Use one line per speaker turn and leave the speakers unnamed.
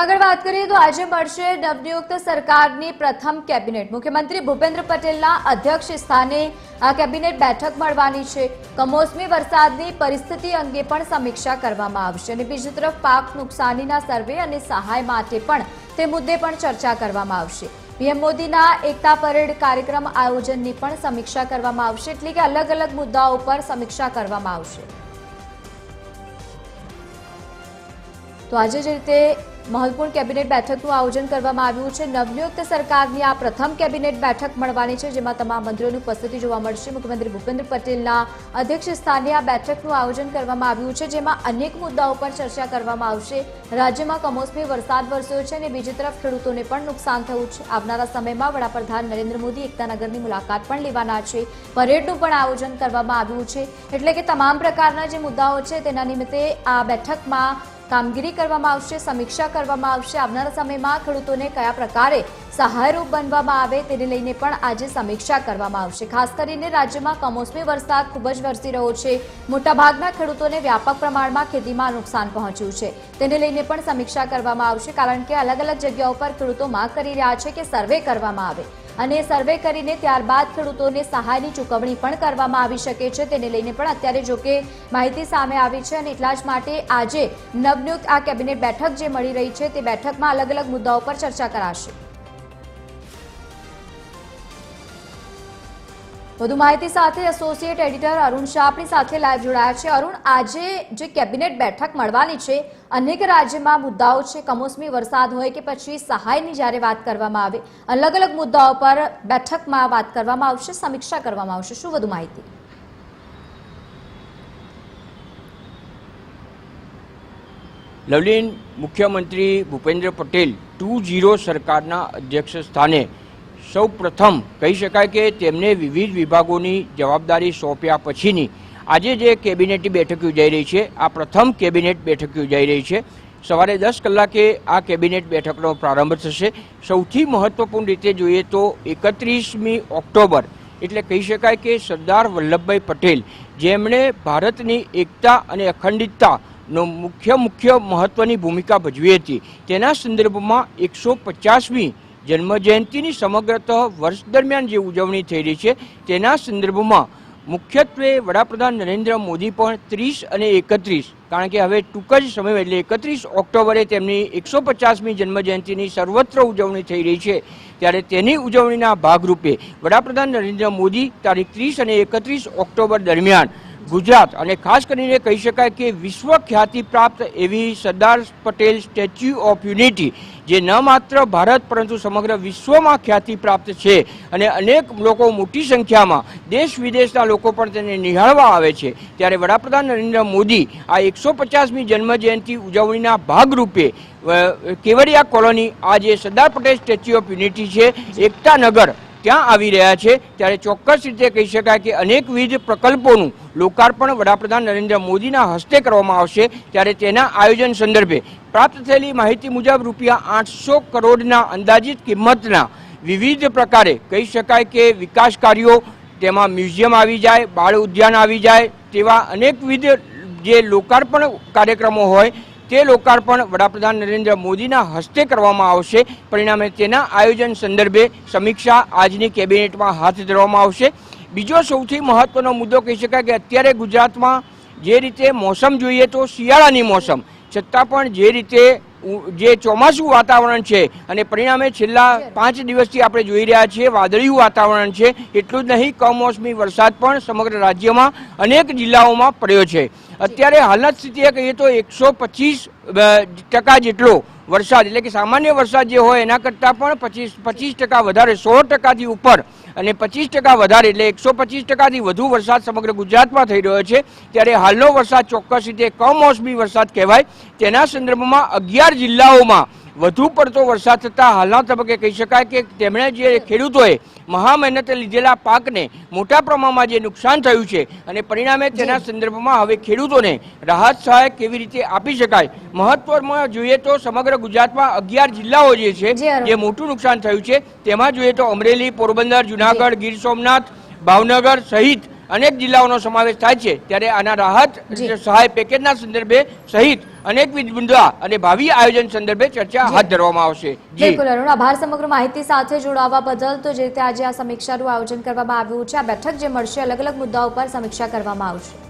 આગળ વાત કરીએ તો આજે મળશે નવનિયુક્ત સરકારની પ્રથમ કેબિનેટ. મુખ્યમંત્રી ભૂપેન્દ્ર પટેલના અધ્યક્ષ સ્થાને આ કેબિનેટ બેઠક મળવાની છે. કમોસમી વરસાદની પરિસ્થિતિ અંગે પણ સમીક્ષા કરવામાં આવશે અને બીજી તરફ પાક નુકસાનીના સર્વે અને સહાય માટે પણ તે મુદ્દે પણ ચર્ચા કરવામાં આવશે. પીએમ મોદીના એકતા પરેડ કાર્યક્રમ આયોજનની પણ સમીક્ષા કરવામાં આવશે એટલે કે અલગ અલગ મુદ્દાઓ પર સમીક્ષા કરવામાં આવશે. તો આજે જે રીતે મહત્વપૂર્ણ કેબિનેટ બેઠકનું આયોજન કરવામાં આવ્યું છે. નવનિયુક્ત સરકારની આ પ્રથમ કેબિનેટ બેઠક મળવાની છે, જેમાં તમામ મંત્રીઓની ઉપસ્થિતિ જોવા મળશે. મુખ્યમંત્રી ભૂપેન્દ્ર પટેલના અધ્યક્ષ સ્થાને આ બેઠકનું આયોજન કરવામાં આવ્યું છે, જેમાં અનેક મુદ્દાઓ પર ચર્ચા કરવામાં આવશે. રાજ્યમાં કમોસમી વરસાદ વરસ્યો છે અને બીજી તરફ ખેડૂતોને પણ નુકસાન થયું છે. આવનારા સમયમાં વડાપ્રધાન નરેન્દ્ર મોદી એકતાનગરની મુલાકાત પણ લેવાના છે. પરેડનું પણ આયોજન કરવામાં આવ્યું છે. એટલે કે તમામ પ્રકારના જે મુદ્દાઓ છે, તેના નિમિત્તે આ બેઠકમાં કામગીરી કરવામાં આવશે, સમીક્ષા કરવામાં આવશે. આવનારા સમયમાં ખેડૂતોને કયા પ્રકારે સહાયરૂપ બનવામાં આવે તેને લઈને પણ આજે સમીક્ષા કરવામાં આવશે. ખાસ કરીને રાજ્યમાં કમોસમી વરસાદ ખૂબ જ વરસી રહ્યો છે. મોટાભાગના ખેડૂતોને વ્યાપક પ્રમાણમાં ખેતીમાં નુકસાન પહોંચ્યું છે. તેને લઈને પણ સમીક્ષા કરવામાં આવશે, કારણ કે અલગ અલગ જગ્યાઓ પર ખેડૂતો માંગ કરી રહ્યા છે કે સર્વે કરવામાં આવે. અને સર્વે કરીને ત્યારબાદ ખેડૂતોને સહાયની ચૂકવણી પણ કરવામાં આવી શકે છે. તેને લઈને પણ અત્યારે જો કે માહિતી સામે આવી છે અને એટલા જ માટે આજે નવનિયુક્ત આ કેબિનેટ બેઠક જે મળી રહી છે તે બેઠકમાં અલગ અલગ મુદ્દાઓ પર ચર્ચા કરાશે. વધુ માહિતી સાથે એસોસિએટ એડિટર અરુણ શાહ આપણી સાથે લાઈવ જોડાયા છે. અરુણ, આજે જે કેબિનેટ બેઠક મળવાની છે, અનેક રાજ્યમાં મુદ્દાઓ છે. કમોસમી વરસાદ હોય કે પછી સહાયની જ્યારે વાત કરવામાં આવે, અલગ અલગ મુદ્દાઓ પર બેઠકમાં વાત કરવામાં આવશે, સમીક્ષા કરવામાં આવશે. શું વધુ માહિતી?
લવલીન મુખ્યમંત્રી ભૂપેન્દ્ર પટેલ ટુ ઝીરો સરકારના અધ્યક્ષ સ્થાને સૌ પ્રથમ કહી શકાય કે તેમને વિવિધ વિભાગોની જવાબદારી સોંપ્યા પછીની આજે જે કેબિનેટની બેઠક યોજાઈ રહી છે, આ પ્રથમ કેબિનેટ બેઠક યોજાઈ રહી છે. સવારે દસ કલાકે આ કેબિનેટ બેઠકનો પ્રારંભ થશે. સૌથી મહત્વપૂર્ણ રીતે જોઈએ તો એકત્રીસમી ઓક્ટોબર, એટલે કહી શકાય કે સરદાર વલ્લભભાઈ પટેલ, જેમણે ભારતની એકતા અને અખંડિતતા નો મુખ્ય મુખ્ય મહત્વની ભૂમિકા ભજવી હતી. તેના સંદર્ભમાં એકસો પચાસમી જન્મજયંતિની સમગ્રતઃ વર્ષ દરમિયાન જે ઉજવણી થઈ રહી છે, તેના સંદર્ભમાં મુખ્યત્વે વડાપ્રધાન નરેન્દ્ર મોદી પણ ત્રીસ અને એકત્રીસ, કારણ કે હવે ટૂંક જ સમય એટલે એકત્રીસ ઓક્ટોબરે તેમની એકસો પચાસમી જન્મજયંતિની સર્વત્ર ઉજવણી થઈ રહી છે. ત્યારે તેની ઉજવણીના ભાગરૂપે વડાપ્રધાન નરેન્દ્ર મોદી તારીખ ત્રીસ અને એકત્રીસ ઓક્ટોબર દરમિયાન ગુજરાત અને ખાસ કરીને કહી શકાય કે વિશ્વ ખ્યાતિ પ્રાપ્ત એવી Sardar Patel Statue of Unity, જે ન માત્ર ભારત પરંતુ સમગ્ર વિશ્વમાં ખ્યાતિ પ્રાપ્ત છે અને અનેક લોકો મોટી સંખ્યામાં દેશ વિદેશના લોકો પણ તેને નિહાળવા આવે છે. ત્યારે વડાપ્રધાન નરેન્દ્ર મોદી આ એકસો પચાસમી જન્મજયંતિ ઉજવણીના ભાગરૂપે કેવડિયા કોલોની આ જે Sardar Patel Statue of Unity છે. એકતાનગર ત્યાં આવી રહ્યા છે, ત્યારે ચોક્કસ રીતે કહી શકાય કે અનેકવિધ પ્રકલ્પોનું લોકાર્પણ વડાપ્રધાન નરેન્દ્ર મોદીના હસ્તે કરવામાં આવશે, ત્યારે તેના આયોજન સંદર્ભે પ્રાપ્ત થયેલી માહિતી મુજબ રૂપિયા આઠસો કરોડના અંદાજિત કિંમતના વિવિધ પ્રકારે કહી શકાય કે વિકાસ કાર્યો, તેમાં મ્યુઝિયમ આવી જાય, બાળ ઉદ્યાન આવી જાય, તેવા અનેકવિધ જે લોકાર્પણ કાર્યક્રમો હોય તે લોકાર્પણ વડાપ્રધાન નરેન્દ્ર મોદીના હસ્તે કરવામાં આવશે. પરિણામે તેના આયોજન સંદર્ભે સમીક્ષા આજની કેબિનેટમાં હાથ ધરવામાં આવશે. બીજો સૌથી મહત્વનો મુદ્દો કહી શકાય કે અત્યારે ગુજરાતમાં જે રીતે મોસમ જોઈએ તો શિયાળાની મોસમ છતાં પણ જે રીતે જે ચોમાસું વાતાવરણ છે અને પરિણામે છેલ્લા પાંચ દિવસથી આપણે જોઈ રહ્યા છીએ, વાદળિયું વાતાવરણ છે, એટલું જ નહીં, કમોસમી વરસાદ પણ સમગ્ર રાજ્યમાં અનેક જિલ્લાઓમાં પડ્યો છે. અત્યારે હાલના સ્થિતિએ કહીએ તો એકસો પચીસ ટકા જેટલો વરસાદ, એટલે કે સામાન્ય વરસાદ જે હોય એના કરતાં પણ પચીસ પચીસ ટકા વધારે, સો ટકાથી ઉપર અને પચીસ ટકા વધારે એટલે એકસો પચીસ ટકાથી વધુ વરસાદ સમગ્ર ગુજરાતમાં થઈ રહ્યો છે. ત્યારે હાલનો વરસાદ ચોક્કસ રીતે કમોસમી વરસાદ કહેવાય. તેના સંદર્ભમાં અગિયાર જિલ્લાઓમાં વધુ પડતો વરસાદ થતાં હાલના તબક્કે કહી શકાય કે તેમણે જે ખેડૂતોએ મહા મહેનતે લીધેલા પાકને મોટા પ્રમાણમાં જે નુકસાન થયું છે અને પરિણામે તેના સંદર્ભમાં હવે ખેડૂતોને રાહત સહાય કેવી રીતે આપી શકાય મહત્વમાં જોઈએ તો સમગ્ર ગુજરાતમાં અગિયાર જિલ્લાઓ જે છે
જે
મોટું નુકસાન થયું છે તેમાં જોઈએ તો અમરેલી પોરબંદર જુનાગઢ ગીર સોમનાથ ભાવનગર સહિત અનેક જિલ્લાઓનો સમાવેશ થાય છે. ત્યારે આના રાહત સહાય પેકેજના સંદર્ભે સહિત અનેકવિધ મુદ્દા અને ભાવિ આયોજન સંદર્ભે ચર્ચા હાથ ધરવામાં આવશે.
બિલકુલ અરુણ. આભાર સમગ્ર માહિતી સાથે જોડાવા બદલ. તો જે રીતે આજે આ સમીક્ષાનું આયોજન કરવામાં આવ્યું છે આ બેઠક જે મળશે અલગ અલગ મુદ્દાઓ પર સમીક્ષા કરવામાં આવશે.